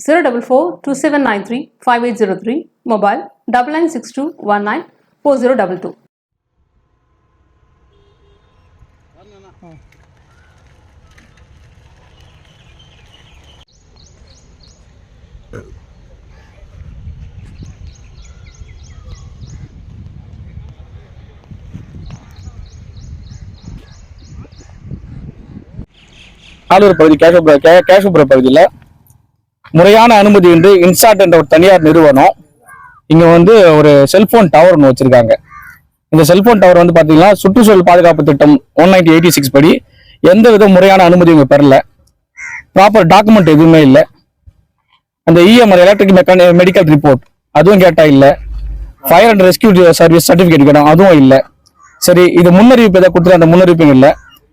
zero double four two seven nine three five eight zero three mobile double nine six two one nine four zero double two Alur பகுதி கேசவபுர K- Kesavapuram பகுதியில் முறையான அனுமதி என்று இன்சாட் என்ற ஒரு தனியார் நிறுவனம் இங்க வந்து ஒரு செல்போன் டவர் ஒன்று வச்சிருக்காங்க. இந்த செல்போன் டவர் வந்து பாத்தீங்கன்னா சுற்றுச்சூழல் பாதுகாப்பு திட்டம் ஒன் நைன்டி எயிட்டி சிக்ஸ் படி எந்த வித முறையான அனுமதி இங்கே பெறல. ப்ராப்பர் டாக்குமெண்ட் எதுவுமே இல்லை. அந்த இஎம்ஆர் எலக்ட்ரிக் மெக்கானி மெடிக்கல் ரிப்போர்ட் அதுவும் கேட்டா இல்லை. Fire and rescue service certificate கேட்டோம் அதுவும் இல்லை. சரி இது முன்னறிவிப்பு எதாவது கொடுத்துரு அந்த முன்னறிவிப்பும் இல்லை.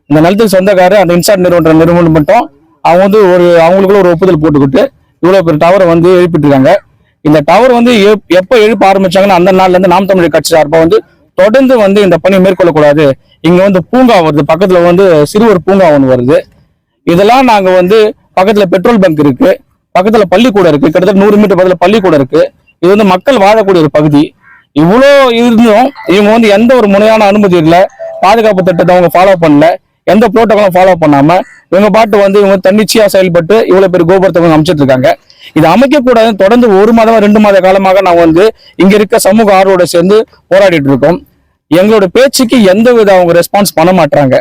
இந்த நிலத்துக்கு சொந்தக்காரர் அந்த இன்சார்ட் நிறுவனம் நிறுவனம் மட்டும் அவங்க வந்து ஒரு அவங்களுக்குள்ள ஒரு ஒப்புதல் போட்டுக்கிட்டு இவ்வளவு பெரிய டவரை வந்து எழுப்பிட்டு இந்த டவர் வந்து எப்- எப்ப எழுப்ப ஆரம்பிச்சாங்கன்னா அந்த நாள்ல இருந்து நாம் தமிழர் கட்சி சார்பா வந்து தொடர்ந்து வந்து இந்த பணி மேற்கொள்ளக்கூடாது. இங்க வந்து பூங்கா வருது. பக்கத்துல வந்து சிறுவர் பூங்கா ஒன்று வருது. இதெல்லாம் நாங்க வந்து பக்கத்துல பெட்ரோல் பங்க் இருக்கு. பக்கத்துல பள்ளிக்கூடம் இருக்கு. கிட்டத்தட்ட நூறு மீட்டர் பக்கத்துல பள்ளிக்கூடம் இருக்கு. இது வந்து மக்கள் வாழக்கூடிய ஒரு பகுதி. இவ்வளோ இருந்தும் இவங்க வந்து எந்த ஒரு முறையான அனுமதி இல்லை. பாதுகாப்பு திட்டத்தை அவங்க ஃபாலோ பண்ணல. எந்த புரோட்டோகாலும் ஃபாலோ பண்ணாம இவங்க பாட்டு வந்து இவங்க தன்னிச்சையா செயல்பட்டு இவ்வளவு பேர் கோபுரத்தை இவங்க அமைச்சிட்டு இருக்காங்க இது அமைக்கக்கூடாது தொடர்ந்து ஒரு மாதம் ரெண்டு மாத காலமாக நான் வந்து இங்க இருக்க சமூக ஆர்வோட சேர்ந்து போராடிட்டு இருக்கோம். எங்களோட பேச்சுக்கு எந்த வித அவங்க ரெஸ்பான்ஸ் பண்ண மாட்டாங்க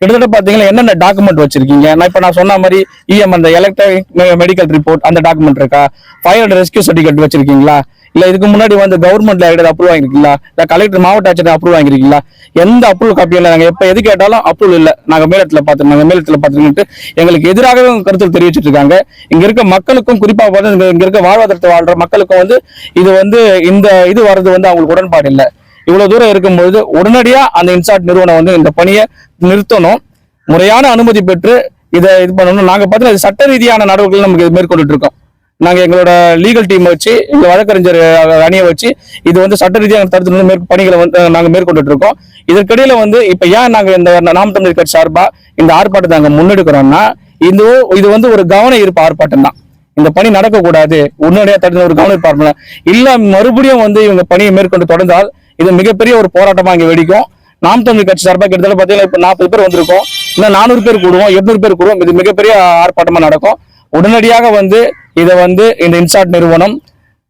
கிட்டத்தட்ட பாத்தீங்கன்னா என்னென்ன டாக்குமெண்ட் வச்சிருக்கீங்க? நான் இப்ப நான் சொன்ன மாதிரி இஎம் அந்த எலக்ட்ரானிக் மெடிக்கல் ரிப்போர்ட் அந்த டாக்குமெண்ட் இருக்கா? ஃபயர் அண்ட் ரெஸ்கியூ சர்டிஃபிகேட் வச்சிருக்கீங்களா? இல்ல இதுக்கு முன்னாடி வந்து கவர்மெண்ட்ல ஏதாவது அப்ரூவ் வாங்கிருக்கீங்களா? இல்ல கலெக்டர் மாவட்ட ஆட்சியர் அப்ரூவ் வாங்கிருக்கீங்களா? எந்த அப்ரூவல் காப்பியும் இல்லை நாங்க எப்ப எது கேட்டாலும் அப்ரூவல் இல்ல. நாங்க மேலத்துல பார்த்து நாங்க மேலத்துல பார்த்துக்கிட்டு எங்களுக்கு எதிராகவே கருத்து தெரிவிச்சிட்டு இருக்காங்க இங்க இருக்க மக்களுக்கும் குறிப்பா வந்து இங்க- இருக்க வாழ்வாதாரத்தை வாழ்ற மக்களுக்கும் வந்து இது வந்து இந்த இது வர்றது வந்து அவங்களுக்கு உடன்பாடு இல்லை. இவ்வளவு தூரம் இருக்கும்போது உடனடியா அந்த இன்சார்ட் நிறுவனம் வந்து இந்த பணியை நிறுத்தணும். முறையான அனுமதி பெற்று இதை இது பண்ணணும். நாங்க பார்த்தீங்கன்னா சட்ட ரீதியான நடவடிக்கைகள் நமக்கு இது மேற்கொண்டுட்டு இருக்கோம். நாங்கள் எங்களோட லீகல் டீம் வச்சு எங்கள் வழக்கறிஞர் அணியை வச்சு இது வந்து சட்ட ரீதியாக தடுத்து நிறுத்தும் மேற் பணிகளை வந்து நாங்கள் மேற்கொண்டுட்டு இருக்கோம் இதற்கிடையில வந்து இப்போ ஏன் நாங்கள் இந்த நாம் தமிழ் கட்சி சார்பாக இந்த ஆர்ப்பாட்டத்தை நாங்கள் முன்னெடுக்கிறோம்னா இது இது வந்து ஒரு கவன ஈர்ப்பு ஆர்ப்பாட்டம் தான். இந்த பணி நடக்கக்கூடாது. உடனடியாக தடுத்து ஒரு கவன ஈர்ப்பு இல்லை மறுபடியும் வந்து இவங்க பணியை மேற்கொண்டு தொடர்ந்தால் இது மிகப்பெரிய ஒரு போராட்டமாக இங்கே வெடிக்கும். நாம் தமிழ் கட்சி சார்பாக கிட்டத்தட்ட பார்த்தீங்கன்னா இப்போ நாற்பது பேர் வந்திருக்கோம். இன்னும் நானூறு பேர் கூடுவோம் எட்நூறு பேர் கூடுவோம். இது மிகப்பெரிய ஆர்ப்பாட்டமாக நடக்கும். உடனடியாக வந்து இதை வந்து இந்த இன்சாட் நிறுவனம்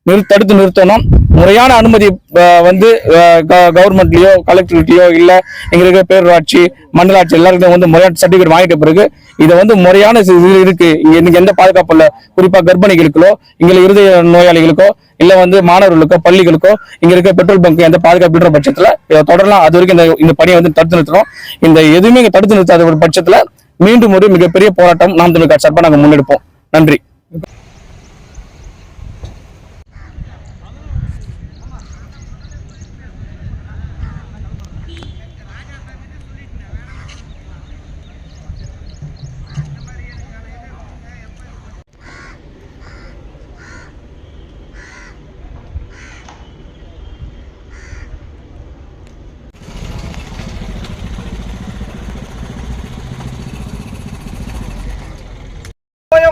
நிறு தடுத்து நிறுத்தணும். முறையான அனுமதி வந்து கவர்மெண்ட்லயோ கலெக்டர்கிட்டயோ இல்லை இங்கே இருக்க பேரூராட்சி மண்டலாட்சி எல்லாருக்கும் வந்து முறையான சர்டிபிகேட் வாங்கிட்ட பிறகு இதை வந்து முறையான இது இருக்கு. இன்னைக்கு எந்த பாதுகாப்பு இல்லை. குறிப்பாக கர்ப்பிணிகளுக்கோ இங்கே இருதய நோயாளிகளுக்கோ இல்லை வந்து மாணவர்களுக்கோ பள்ளிகளுக்கோ இங்கே இருக்க பெட்ரோல் பங்க் எந்த பாதுகாப்பு பட்சத்தில் இதை தொடரலாம். அது வரைக்கும் இந்த இந்த பணியை வந்து தடுத்து நிறுத்தணும். இந்த எதுவுமே தடுத்து நிறுத்தாத ஒரு பட்சத்தில் மீண்டும் ஒரு மிகப்பெரிய போராட்டம் நாம் தமிழ் சார்பாக நாங்கள் முன்னெடுப்போம். நன்றி.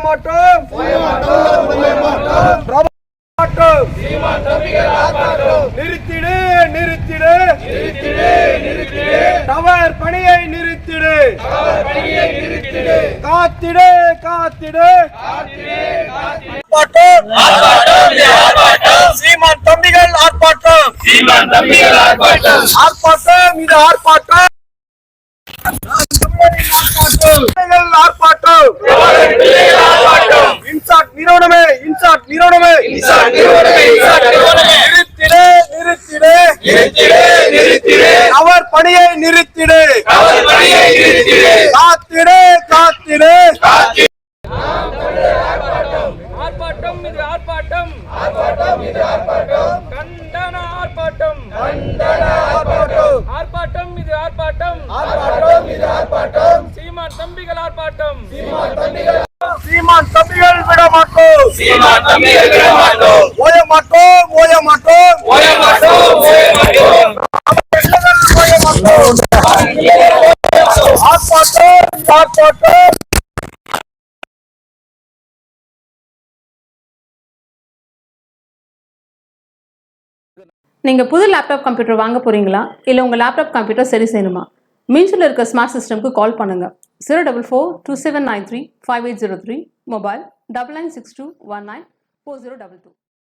மாட்டோம் நிறுத்திடு நிறுத்திடு. டவர் பணியை நிறுத்திடு. காத்திடு காத்திடு. சீமான் தம்பிகள் ஆர்ப்பாட்டம். சீமான் தம்பிகள் ஆர்ப்பாட்டம். ஆர்ப்பாட்டம் இது ஆர்ப்பாட்டம். ஆர்ப்பாட்டம் இன்சாட் நிறுவனமே இன்சாட் நிறுவனமே இன்சாட் நிறுவனமே இன்சாட் நிறுவனமே நிறுத்திடு நிறுத்திடு. நிறுத்திடு நிறுத்திடு. அவர் பணியை நிறுத்திடு. அவர் பணியை நிறுத்திடு. காத்திடு காத்திடு. ஆர்ப்பாட்டம் இது ஆர்ப்பாட்டம். ஆர்ப்பாட்டம் கண்டன ஆர்ப்பாட்டம். ஆர்ப்பாட்டம். இது ஆர்ப்பாட்டம். சீமான் தம்பிகள் ஆர்ப்பாட்டம். சீமான் ஓய மாட்டோம் ஓய மாட்டோம் ஓய மாட்டோம் ஓய மாட்டோம் ஓய மாட்டோம் ஆர்ப்பாட்டம் ஆர்ப்பாட்டம் நீங்கள் புது லேப்டாப் கம்ப்யூட்டர் வாங்க போகிறீங்களா இல்லை உங்கள் லேப்டாப் கம்ப்யூட்டர் சரி செய்யணுமா? மீன்ஸில் இருக்க ஸ்மார்ட் சிஸ்டம்க்கு கால் பண்ணுங்கள் zero double four two seven nine three five eight zero three mobile double nine six two one nine four zero double two.